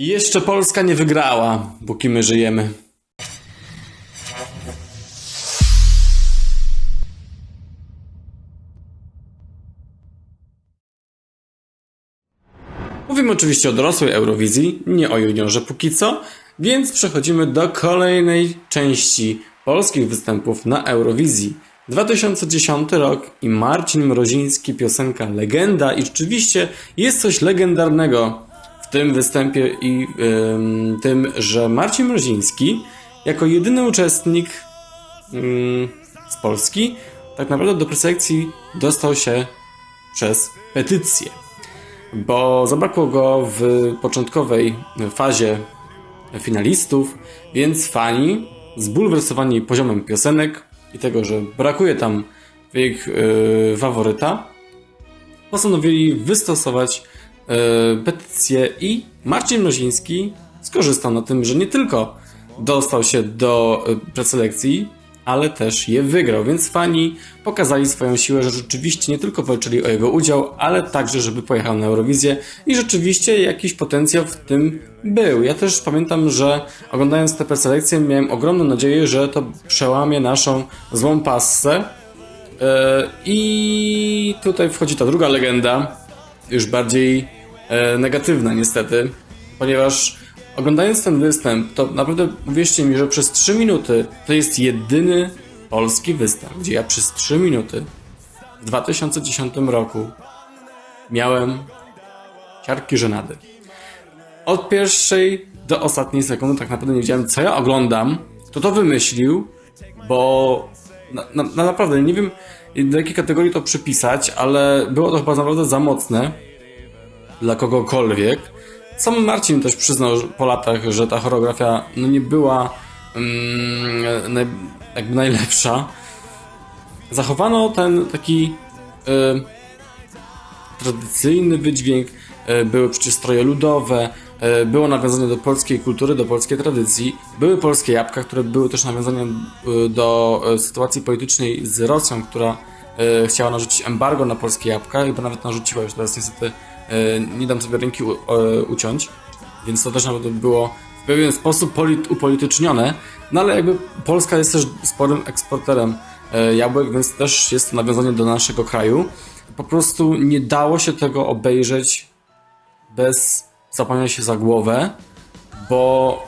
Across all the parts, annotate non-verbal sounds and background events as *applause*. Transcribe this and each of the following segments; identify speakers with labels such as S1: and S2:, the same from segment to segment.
S1: I jeszcze Polska nie wygrała, póki my żyjemy. Mówimy oczywiście o dorosłej Eurowizji, nie o juniorze póki co, więc przechodzimy do kolejnej części polskich występów na Eurowizji. 2010 rok i Marcin Mroziński, piosenka Legenda i rzeczywiście jest coś legendarnego tym występie i ym, tym, że Marcin Mroziński jako jedyny uczestnik z Polski tak naprawdę do preselekcji dostał się przez petycję bo zabrakło go w początkowej fazie finalistów, więc fani, zbulwersowani poziomem piosenek i tego, że brakuje tam ich yy, faworyta, postanowili wystosować petycję i Marcin Mroziński skorzystał na tym, że nie tylko dostał się do yy, preselekcji, ale też je wygrał, więc fani pokazali swoją siłę, że rzeczywiście nie tylko walczyli o jego udział, ale także, żeby pojechał na Eurowizję. I rzeczywiście jakiś potencjał w tym był. Ja też pamiętam, że oglądając tę preselekcję miałem ogromną nadzieję, że to przełamie naszą złą passę Yy, i tutaj wchodzi ta druga legenda, już bardziej e, negatywna niestety, ponieważ oglądając ten występ, to naprawdę uwierzcie mi, że przez 3 minuty to jest jedyny polski występ, gdzie ja przez 3 minuty w 2010 roku miałem ciarki żenady. Od pierwszej do ostatniej sekundy tak naprawdę nie wiedziałem, co ja oglądam, kto to wymyślił, bo na, na, na naprawdę nie wiem, do jakiej kategorii to przypisać, ale było to chyba naprawdę za mocne dla kogokolwiek. Sam Marcin też przyznał po latach, że ta choreografia no nie była mm, naj, jakby najlepsza. Zachowano ten taki y, tradycyjny wydźwięk, y, były przecież stroje ludowe, y, było nawiązanie do polskiej kultury, do polskiej tradycji, były polskie jabłka, które były też nawiązaniem y, do y, sytuacji politycznej z Rosją, która y, chciała narzucić embargo na polskie jabłka, chyba nawet narzuciła już teraz niestety nie dam sobie ręki u, uciąć, więc to też nawet było w pewien sposób polit, upolitycznione, no ale jakby Polska jest też sporym eksporterem y, jabłek, więc też jest to nawiązanie do naszego kraju. Po prostu nie dało się tego obejrzeć bez zapania się za głowę, bo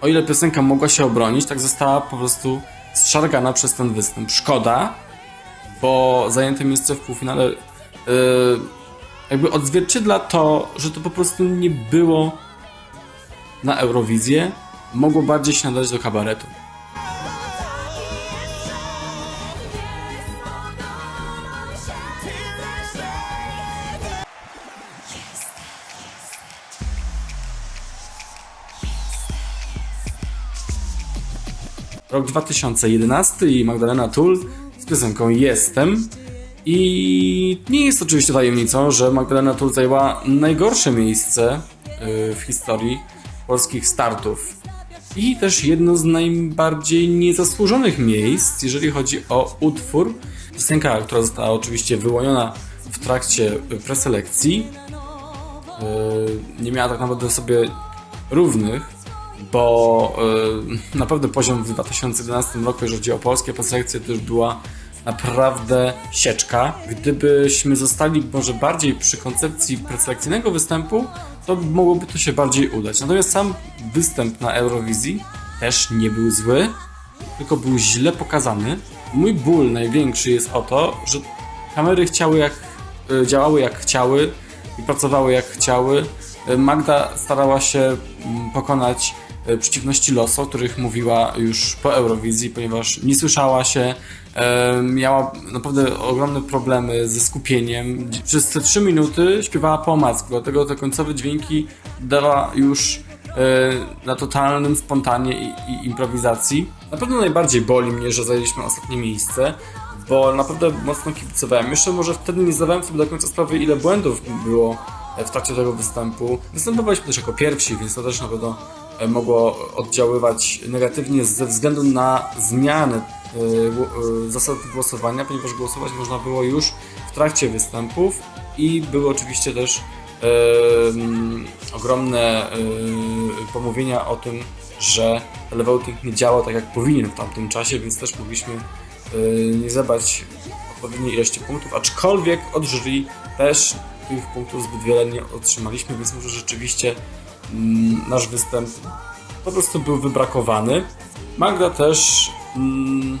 S1: o ile piosenka mogła się obronić, tak została po prostu zszargana przez ten występ. Szkoda, bo zajęte miejsce w półfinale yy, jakby odzwierciedla to, że to po prostu nie było na Eurowizję, mogło bardziej się nadać do kabaretu. Rok 2011 i Magdalena Tull z piosenką Jestem. I nie jest oczywiście tajemnicą, że Magdalena Tull zajęła najgorsze miejsce yy, w historii polskich startów. I też jedno z najbardziej niezasłużonych miejsc, jeżeli chodzi o utwór. Piosenka, która została oczywiście wyłoniona w trakcie preselekcji, yy, nie miała tak naprawdę sobie równych, bo yy, naprawdę poziom w 2011 roku, jeżeli chodzi o polskie preselekcje, to już była naprawdę sieczka. Gdybyśmy zostali może bardziej przy koncepcji preselekcyjnego występu, to mogłoby to się bardziej udać. Natomiast sam występ na Eurowizji też nie był zły, tylko był źle pokazany. Mój ból największy jest o to, że kamery chciały jak, y, działały jak chciały i pracowały jak chciały. Y, Magda starała się mm, pokonać przeciwności losu, o których mówiła już po Eurowizji, ponieważ nie słyszała się, e, miała naprawdę ogromne problemy ze skupieniem. Przez te 3 minuty śpiewała po omacku, dlatego te końcowe dźwięki dała już e, na totalnym spontanie i, i improwizacji. Na pewno najbardziej boli mnie, że zajęliśmy ostatnie miejsce, bo naprawdę mocno kibicowałem. Jeszcze może wtedy nie zdawałem sobie do końca sprawy, ile błędów było w trakcie tego występu. Występowaliśmy też jako pierwsi, więc to też na pewno e, mogło oddziaływać negatywnie ze względu na zmiany e, e, zasad głosowania, ponieważ głosować można było już w trakcie występów i były oczywiście też ogromne em, pomówienia o tym, że televoting nie działał tak jak powinien w tamtym czasie, więc też mogliśmy nie zebrać odpowiedniej ilości punktów, aczkolwiek od jury też tych punktów zbyt wiele nie otrzymaliśmy, więc może rzeczywiście nasz występ po prostu był wybrakowany. Magda też, mm,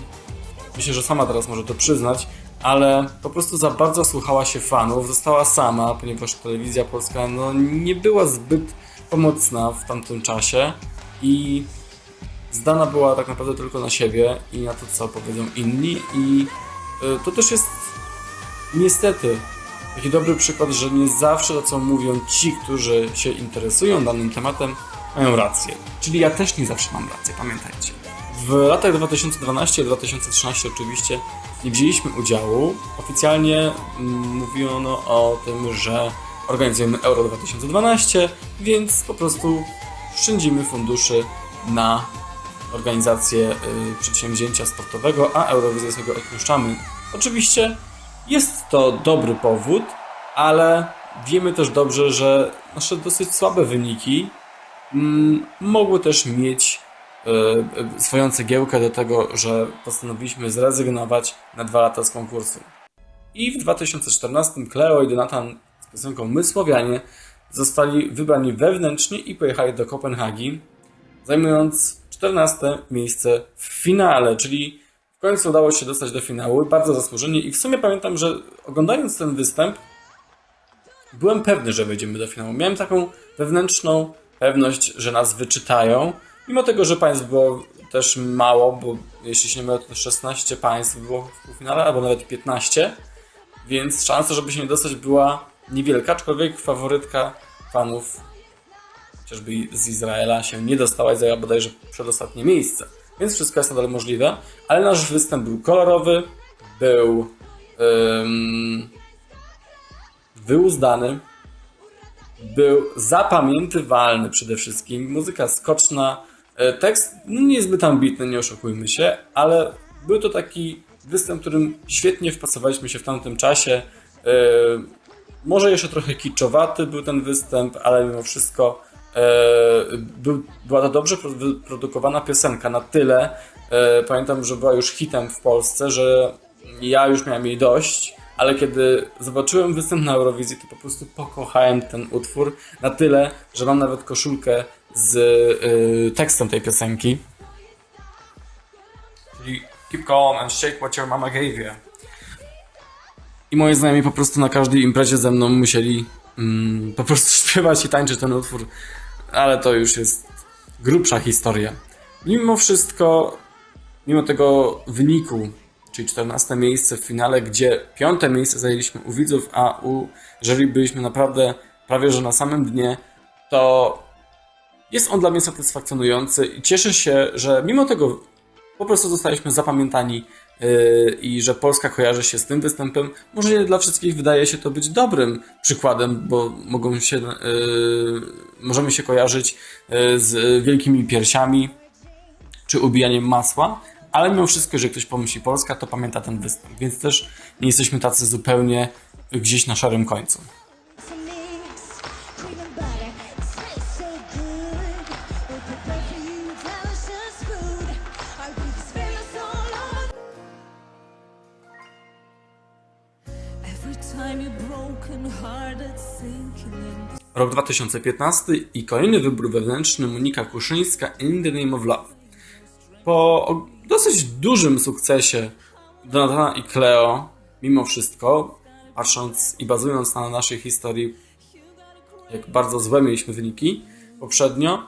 S1: myślę, że sama teraz może to przyznać, ale po prostu za bardzo słuchała się fanów, została sama, ponieważ telewizja polska no, nie była zbyt pomocna w tamtym czasie i zdana była tak naprawdę tylko na siebie i na to, co powiedzą inni i y, to też jest niestety taki dobry przykład, że nie zawsze to, co mówią ci, którzy się interesują danym tematem, mają rację. Czyli ja też nie zawsze mam rację, pamiętajcie. W latach 2012-2013 oczywiście nie wzięliśmy udziału. Oficjalnie mm, mówiono o tym, że organizujemy Euro 2012, więc po prostu szczędzimy funduszy na organizację y, przedsięwzięcia sportowego, a Eurowizję sobie odpuszczamy. Oczywiście jest to dobry powód, ale wiemy też dobrze, że nasze dosyć słabe wyniki mm, mogły też mieć y, y, swoją cegiełkę do tego, że postanowiliśmy zrezygnować na dwa lata z konkursu. I w 2014 Cleo i Donatan z piosenką My Słowianie zostali wybrani wewnętrznie i pojechali do Kopenhagi, zajmując 14 miejsce w finale, czyli w końcu udało się dostać do finału, bardzo zasłużenie i w sumie pamiętam, że oglądając ten występ byłem pewny, że wejdziemy do finału. Miałem taką wewnętrzną pewność, że nas wyczytają, mimo tego, że państw było też mało, bo jeśli się nie mylę, to 16 państw było w półfinale, albo nawet 15, więc szansa, żeby się nie dostać była niewielka, aczkolwiek faworytka fanów chociażby z Izraela się nie dostała i zajęła bodajże przedostatnie miejsce. Więc wszystko jest nadal możliwe, ale nasz występ był kolorowy, był ym, wyuzdany, był zapamiętywalny przede wszystkim. Muzyka skoczna, e, tekst no, niezbyt ambitny, nie oszukujmy się, ale był to taki występ, którym świetnie wpasowaliśmy się w tamtym czasie. E, może jeszcze trochę kiczowaty był ten występ, ale mimo wszystko była to dobrze pro- wyprodukowana piosenka na tyle. E, pamiętam, że była już hitem w Polsce, że ja już miałem jej dość, ale kiedy zobaczyłem występ na Eurowizji, to po prostu pokochałem ten utwór na tyle, że mam nawet koszulkę z y, tekstem tej piosenki. Czyli Keep calm and shake what your mama gave you. I moi znajomi po prostu na każdej imprezie ze mną musieli mm, po prostu *laughs* śpiewać i tańczyć ten utwór, ale to już jest grubsza historia. Mimo wszystko, mimo tego wyniku, czyli 14 miejsce w finale, gdzie piąte miejsce zajęliśmy u widzów, a u jury byliśmy naprawdę prawie że na samym dnie, to jest on dla mnie satysfakcjonujący i cieszę się, że mimo tego po prostu zostaliśmy zapamiętani i że Polska kojarzy się z tym występem. Może nie dla wszystkich wydaje się to być dobrym przykładem, bo mogą się, yy, możemy się kojarzyć yy, z wielkimi piersiami czy ubijaniem masła, ale mimo wszystko, jeżeli ktoś pomyśli Polska, to pamięta ten występ, więc też nie jesteśmy tacy zupełnie gdzieś na szarym końcu. Rok 2015 i kolejny wybór wewnętrzny Monika Kuszyńska In the Name of Love. Po dosyć dużym sukcesie Donatana i Cleo, mimo wszystko, patrząc i bazując na naszej historii, jak bardzo złe mieliśmy wyniki poprzednio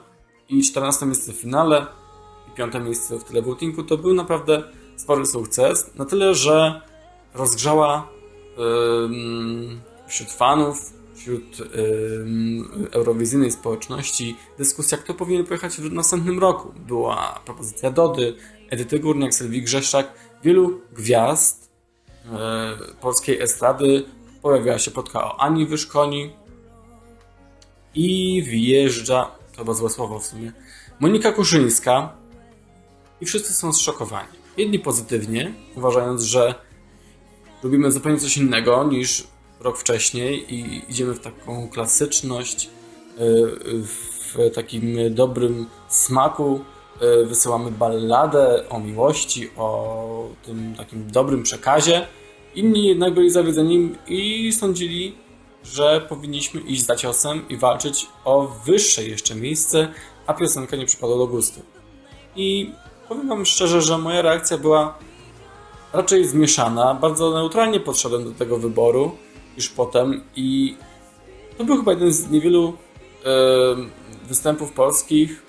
S1: i 14 miejsce w finale i 5 miejsce w televotingu, to był naprawdę spory sukces. Na tyle, że rozgrzała wśród fanów, wśród eurowizyjnej społeczności dyskusja, kto powinien pojechać w następnym roku. Była propozycja Dody, Edyty Górniak, Sylwii Grzeszczak, wielu gwiazd e, polskiej estrady. Pojawiła się plotka o Ani Wyszkoni i wjeżdża, to chyba złe słowo w sumie, Monika Kuszyńska i wszyscy są zszokowani. Jedni pozytywnie, uważając, że robimy zupełnie coś innego niż rok wcześniej i idziemy w taką klasyczność, y, w takim dobrym smaku. y, Wysyłamy balladę o miłości, o tym takim dobrym przekazie. Inni jednak byli zawiedzeni i sądzili, że powinniśmy iść za ciosem i walczyć o wyższe jeszcze miejsce, a piosenka nie przypadła do gustu. I powiem Wam szczerze, że moja reakcja była raczej zmieszana. Bardzo neutralnie podszedłem do tego wyboru już potem i to był chyba jeden z niewielu e, występów polskich,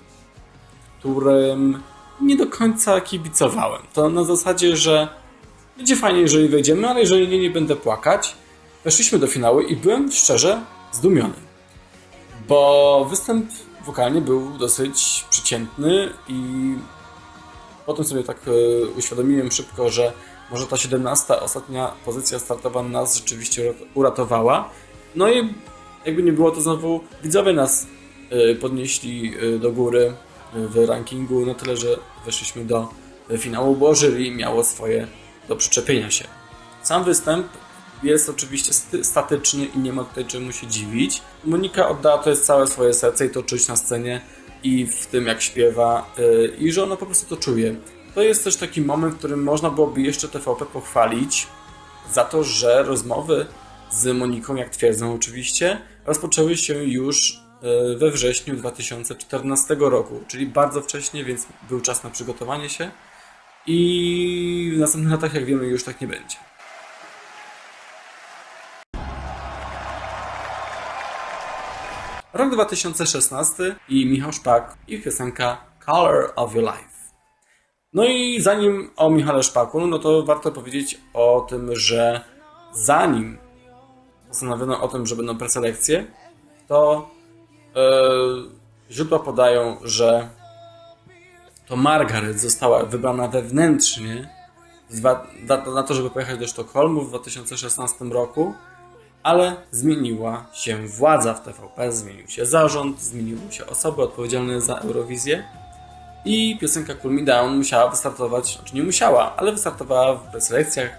S1: którym nie do końca kibicowałem. To na zasadzie, że będzie fajnie, jeżeli wejdziemy, ale jeżeli nie, nie będę płakać. Weszliśmy do finału i byłem szczerze zdumiony, bo występ wokalnie był dosyć przeciętny i Potem sobie tak e, uświadomiłem szybko, że może ta 17 ostatnia pozycja startowa nas rzeczywiście urat- uratowała. No i jakby nie było, to znowu widzowie nas e, podnieśli e, do góry w rankingu na tyle, że weszliśmy do finału, bo jury miało swoje do przyczepienia się. Sam występ jest oczywiście statyczny i nie ma tutaj czemu się dziwić. Monika oddała to jest całe swoje serce i to czuć na scenie i w tym jak śpiewa i że ona po prostu to czuje. To jest też taki moment, w którym można byłoby jeszcze TVP pochwalić za to, że rozmowy z Moniką, jak twierdzą oczywiście, rozpoczęły się już yy, we wrześniu 2014 roku, czyli bardzo wcześnie, więc był czas na przygotowanie się i w następnych latach, jak wiemy, już tak nie będzie. Rok 2016 i Michał Szpak i piosenka Color of Your Life. No i zanim o Michale Szpaku, no to warto powiedzieć o tym, że zanim postanowiono o tym, że będą preselekcje, to e, źródła podają, że to Margaret została wybrana wewnętrznie dwa- na to, żeby pojechać do Sztokholmu w 2016 roku, ale zmieniła się władza w TVP, zmienił się zarząd, zmieniły się osoby odpowiedzialne za Eurowizję i piosenka Cool Me Down musiała wystartować, znaczy nie musiała, ale wystartowała w preselekcjach.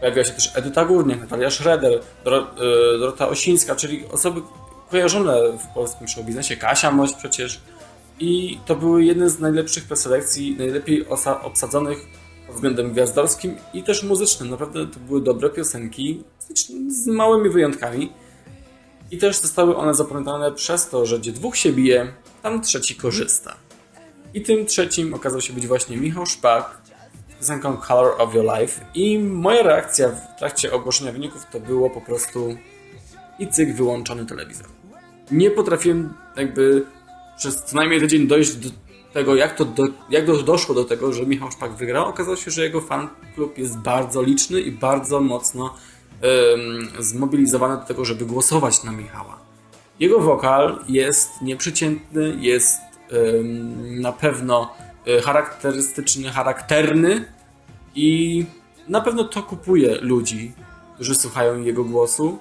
S1: Pojawiła się też Edyta Górniak, Natalia Schroeder, y, Dorota Osińska, czyli osoby kojarzone w polskim showbiznesie, Kasia Moś przecież. I to były jedne z najlepszych preselekcji, najlepiej obsadzonych pod względem gwiazdorskim i też muzycznym. Naprawdę to były dobre piosenki, z małymi wyjątkami. I też zostały one zapamiętane przez to, że gdzie dwóch się bije, tam trzeci korzysta. I tym trzecim okazał się być właśnie Michał Szpak z piosenką Color of Your Life. I moja reakcja w trakcie ogłoszenia wyników to było po prostu i cyk wyłączony telewizor. Nie potrafiłem jakby przez co najmniej tydzień dojść do tego, jak to do, jak do, doszło do tego, że Michał Szpak wygrał. Okazało się, że jego fan klub jest bardzo liczny i bardzo mocno em, zmobilizowany do tego, żeby głosować na Michała. Jego wokal jest nieprzeciętny, jest na pewno e, charakterystyczny, charakterny i na pewno to kupuje ludzi, którzy słuchają jego głosu.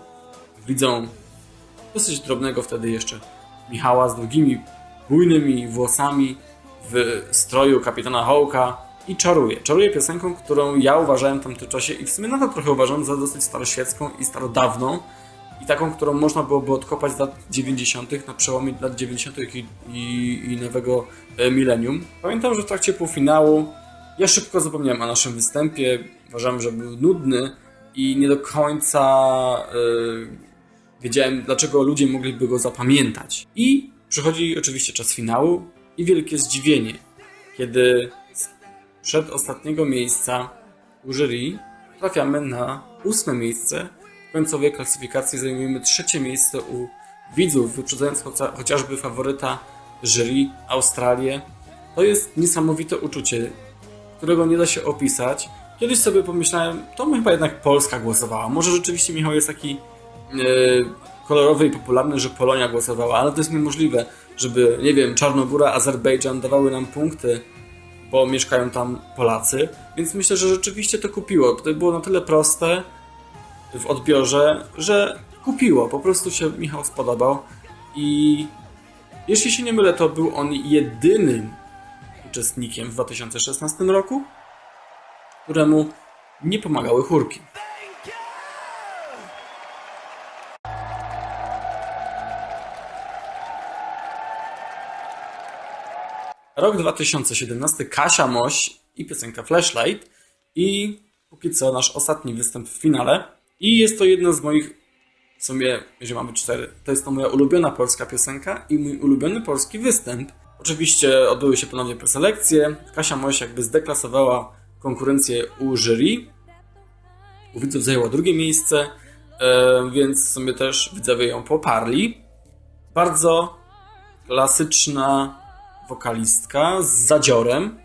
S1: Widzą dosyć drobnego wtedy jeszcze Michała z długimi, bujnymi włosami w stroju kapitana Hołka i czaruje. Czaruje piosenką, którą ja uważałem w tamtym czasie i w sumie nadal trochę uważam za dosyć staroświecką i starodawną i taką, którą można byłoby odkopać z lat 90. na przełomie lat 90. i, i, i nowego e, milenium. Pamiętam, że w trakcie półfinału ja szybko zapomniałem o naszym występie. Uważałem, że był nudny i nie do końca e, wiedziałem, dlaczego ludzie mogliby go zapamiętać. I przychodzi oczywiście czas finału i wielkie zdziwienie, kiedy z przedostatniego miejsca u jury trafiamy na ósme miejsce. Końcowej klasyfikacji zajmujemy trzecie miejsce u widzów, wyprzedzając chociażby faworyta jury Australię. To jest niesamowite uczucie, którego nie da się opisać. Kiedyś sobie pomyślałem, to chyba jednak Polska głosowała. Może rzeczywiście Michał jest taki e, kolorowy i popularny, że Polonia głosowała, ale to jest niemożliwe, żeby, nie wiem, Czarnogóra, Azerbejdżan dawały nam punkty, bo mieszkają tam Polacy, więc myślę, że rzeczywiście to kupiło. To było na tyle proste w odbiorze, że kupiło. Po prostu się Michał spodobał i jeśli się nie mylę, to był on jedynym uczestnikiem w 2016 roku, któremu nie pomagały chórki. Rok 2017 Kasia Moś i piosenka Flashlight i póki co nasz ostatni występ w finale. I jest to jedno z moich, w sumie, jeżeli mamy cztery, to jest to moja ulubiona polska piosenka i mój ulubiony polski występ. Oczywiście odbyły się ponownie preselekcje. Kasia Moś jakby zdeklasowała konkurencję u jury. U widzów zajęła drugie miejsce, e, więc w sumie też widzowie ją poparli. Bardzo klasyczna wokalistka z zadziorem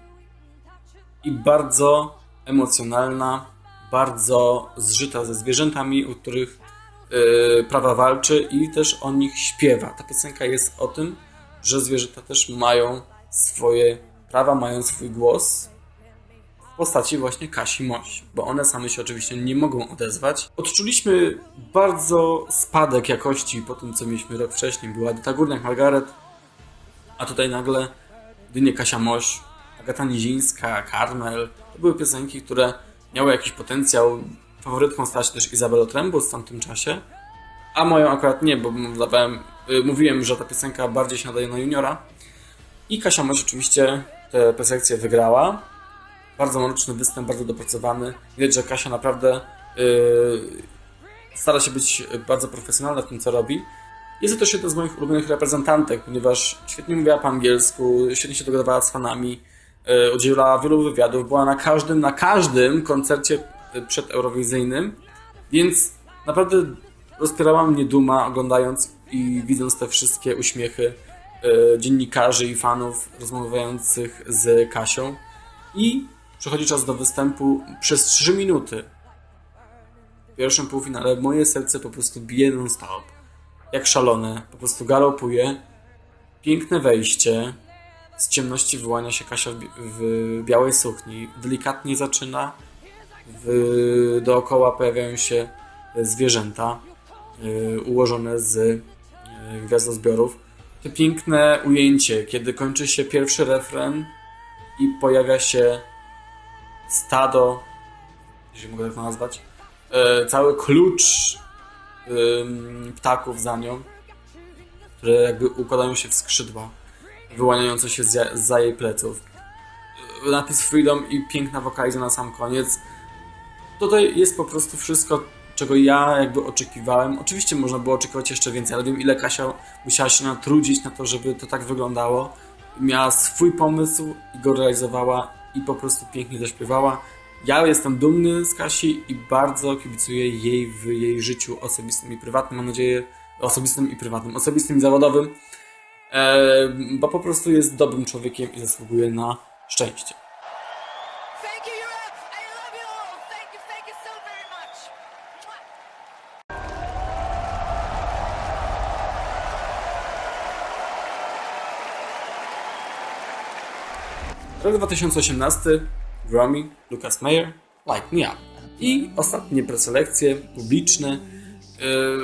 S1: i bardzo emocjonalna, bardzo zżyta ze zwierzętami, u których yy, prawa walczy i też o nich śpiewa. Ta piosenka jest o tym, że zwierzęta też mają swoje prawa, mają swój głos w postaci właśnie Kasi Moś, bo one same się oczywiście nie mogą odezwać. Odczuliśmy bardzo spadek jakości po tym, co mieliśmy rok wcześniej. Była Edyta Górniak, Margaret, a tutaj nagle jedynie Kasia Moś, Agata Nizińska, Karmel. To były piosenki, które miały jakiś potencjał. Faworytką stała się też Izabela Trembus w tamtym czasie. A moją akurat nie, bo dawałem, y, mówiłem, że ta piosenka bardziej się nadaje na juniora. I Kasia Moś oczywiście tę preselekcję wygrała. Bardzo mroczny występ, bardzo dopracowany. Widać, że Kasia naprawdę yy, stara się być bardzo profesjonalna w tym, co robi. Jest to też jedna z moich ulubionych reprezentantek, ponieważ świetnie mówiła po angielsku, świetnie się dogadywała z fanami, udzielała wielu wywiadów, była na każdym, na każdym koncercie przedeurowizyjnym, więc naprawdę rozpierała mnie duma oglądając i widząc te wszystkie uśmiechy yy, dziennikarzy i fanów rozmawiających z Kasią. I przychodzi czas do występu przez 3 minuty. W pierwszym półfinale moje serce po prostu bije non-stop. Jak szalone. Po prostu galopuje. Piękne wejście. Z ciemności wyłania się Kasia w, bi- w białej sukni. Delikatnie zaczyna. W, dookoła pojawiają się zwierzęta y, ułożone z y, gwiazdozbiorów. To piękne ujęcie, kiedy kończy się pierwszy refren i pojawia się stado, jeśli mogę tak to nazwać, e, cały klucz ym, ptaków za nią, które jakby układają się w skrzydła, wyłaniające się za, za jej pleców. Napis Freedom i piękna wokaliza na sam koniec. Tutaj jest po prostu wszystko, czego ja jakby oczekiwałem. Oczywiście można było oczekiwać jeszcze więcej, ale wiem ile Kasia musiała się natrudzić na to, żeby to tak wyglądało. Miała swój pomysł i go realizowała i po prostu pięknie zaśpiewała. Ja jestem dumny z Kasi i bardzo kibicuję jej w jej życiu osobistym i prywatnym. Mam nadzieję, osobistym i prywatnym, osobistym i zawodowym, bo po prostu jest dobrym człowiekiem i zasługuje na szczęście. Rok 2018, Grammy, Lucas Mayer, Light Me Up. I ostatnie preselekcje publiczne,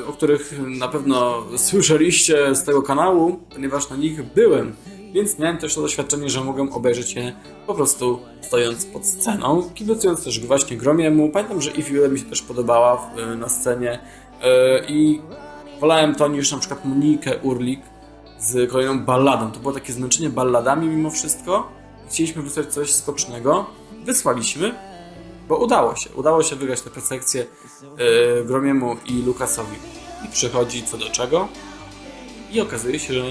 S1: o których na pewno słyszeliście z tego kanału, ponieważ na nich byłem. Więc miałem też to doświadczenie, że mogłem obejrzeć je po prostu stojąc pod sceną, kibicując też właśnie Gromiemu. Pamiętam, że If mi się też podobała yy, na scenie yy, i wolałem to niż na przykład Monikę Urlik z kolejną balladą. To było takie zmęczenie balladami mimo wszystko. Chcieliśmy wysłać coś skocznego. Wysłaliśmy, bo udało się. Udało się wygrać tę preselekcję yy, Gromiemu i Lukasowi. I przychodzi co do czego. I okazuje się, że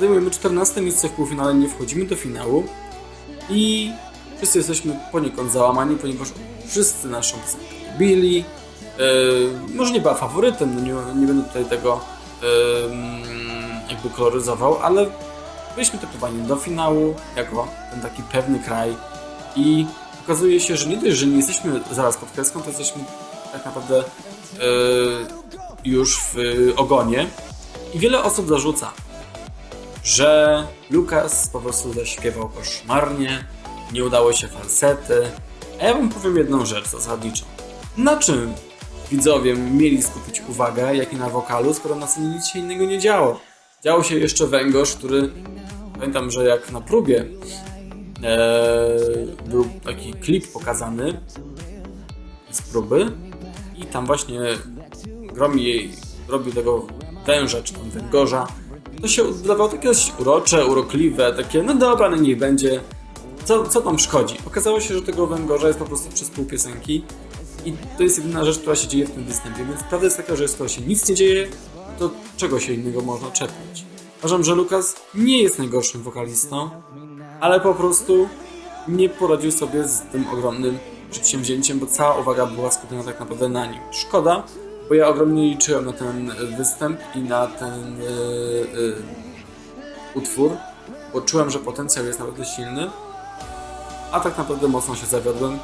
S1: zajmujemy 14 miejsce w półfinale, nie wchodzimy do finału. I wszyscy jesteśmy poniekąd załamani, ponieważ wszyscy naszą piosenkę lubili. Yy, może nie była faworytem, no nie, nie będę tutaj tego yy, jakby koloryzował, ale byliśmy typowani do finału jako ten taki pewny kraj i okazuje się, że nie dość, że nie jesteśmy zaraz pod kreską, to jesteśmy tak naprawdę yy, już w ogonie i wiele osób zarzuca, że Lukas po prostu zaśpiewał koszmarnie, nie udało się falsety, a ja wam powiem jedną rzecz zasadniczą. Na czym widzowie mieli skupić uwagę, jak i na wokalu, skoro na scenie nic się innego nie działo? Działo się jeszcze węgorz, który pamiętam, że jak na próbie e, był taki klip pokazany z próby i tam właśnie Gromi jej robił tego węża, czy tam węgorza to się wydawało takie urocze, urokliwe, takie no dobra, no niech będzie. Co, co tam szkodzi? Okazało się, że tego węgorza jest po prostu przez pół piosenki i to jest jedyna rzecz, która się dzieje w tym występie, więc prawda jest taka, że skoro się nic nie dzieje, to czego się innego można czepiać? Uważam, że Lukas nie jest najgorszym wokalistą, ale po prostu nie poradził sobie z tym ogromnym przedsięwzięciem, bo cała uwaga była skupiona tak naprawdę na nim. Szkoda, bo ja ogromnie liczyłem na ten występ i na ten yy, yy, utwór, bo czułem, że potencjał jest naprawdę silny, a tak naprawdę mocno się zawiodłem.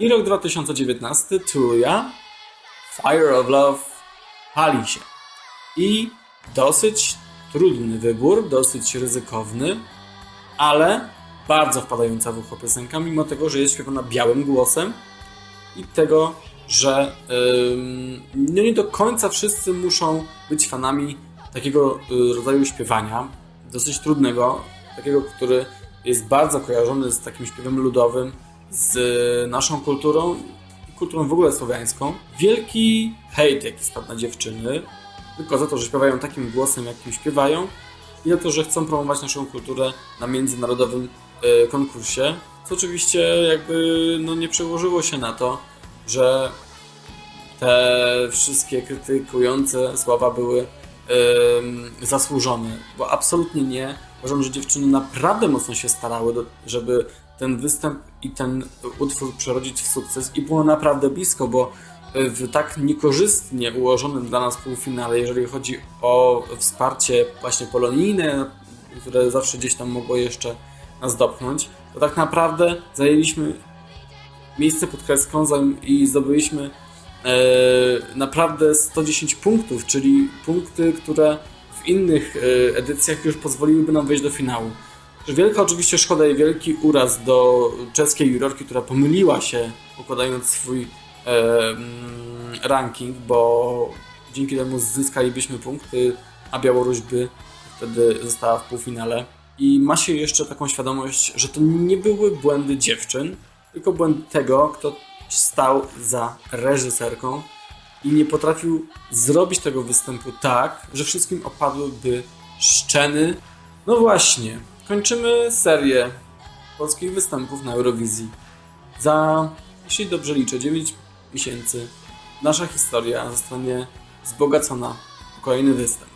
S1: I rok 2019, Tulia, Fire of Love pali się. I dosyć trudny wybór, dosyć ryzykowny, ale bardzo wpadająca w ucho piosenka, mimo tego, że jest śpiewana białym głosem i tego, że no nie do końca wszyscy muszą być fanami takiego y, rodzaju śpiewania, dosyć trudnego, takiego, który jest bardzo kojarzony z takim śpiewem ludowym, z y, naszą kulturą kulturą w ogóle słowiańską. Wielki hejt, jaki spadł na dziewczyny, tylko za to, że śpiewają takim głosem, jakim śpiewają i za to, że chcą promować naszą kulturę na międzynarodowym y, konkursie, co oczywiście jakby no, nie przełożyło się na to, że te wszystkie krytykujące słowa były ym, zasłużone, bo absolutnie nie. Uważam, że dziewczyny naprawdę mocno się starały, do, żeby ten występ i ten utwór przerodzić w sukces i było naprawdę blisko, bo y, w tak niekorzystnie ułożonym dla nas półfinale, jeżeli chodzi o wsparcie właśnie polonijne, które zawsze gdzieś tam mogło jeszcze nas dopchnąć, to tak naprawdę zajęliśmy miejsce pod kreską i zdobyliśmy e, naprawdę 110 punktów, czyli punkty, które w innych e, edycjach już pozwoliłyby nam wejść do finału. Wielka oczywiście szkoda i wielki uraz do czeskiej jurorki, która pomyliła się układając swój e, ranking, bo dzięki temu zyskalibyśmy punkty, a Białoruś by wtedy została w półfinale. I ma się jeszcze taką świadomość, że to nie były błędy dziewczyn, tylko błęd tego, kto stał za reżyserką i nie potrafił zrobić tego występu tak, że wszystkim opadłyby szczeny. No właśnie, kończymy serię polskich występów na Eurowizji. Za, jeśli dobrze liczę, 9 miesięcy nasza historia zostanie wzbogacona o kolejny występ.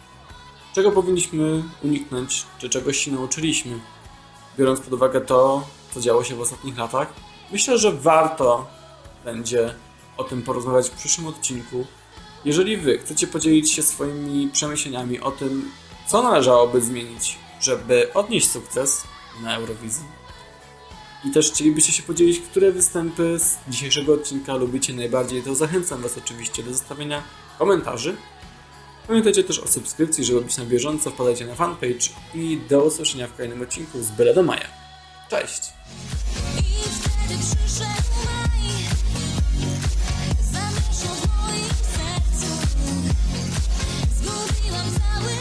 S1: Czego powinniśmy uniknąć, czy czegoś się nauczyliśmy, biorąc pod uwagę to, co działo się w ostatnich latach? Myślę, że warto będzie o tym porozmawiać w przyszłym odcinku. Jeżeli Wy chcecie podzielić się swoimi przemyśleniami o tym, co należałoby zmienić, żeby odnieść sukces na Eurowizji. I też chcielibyście się podzielić, które występy z dzisiejszego odcinka lubicie najbardziej, to zachęcam Was oczywiście do zostawienia komentarzy. Pamiętajcie też o subskrypcji, żeby być na bieżąco, wpadajcie na fanpage i do usłyszenia w kolejnym odcinku z Byle do Maja. Cześć!
S2: Zgubiłam cały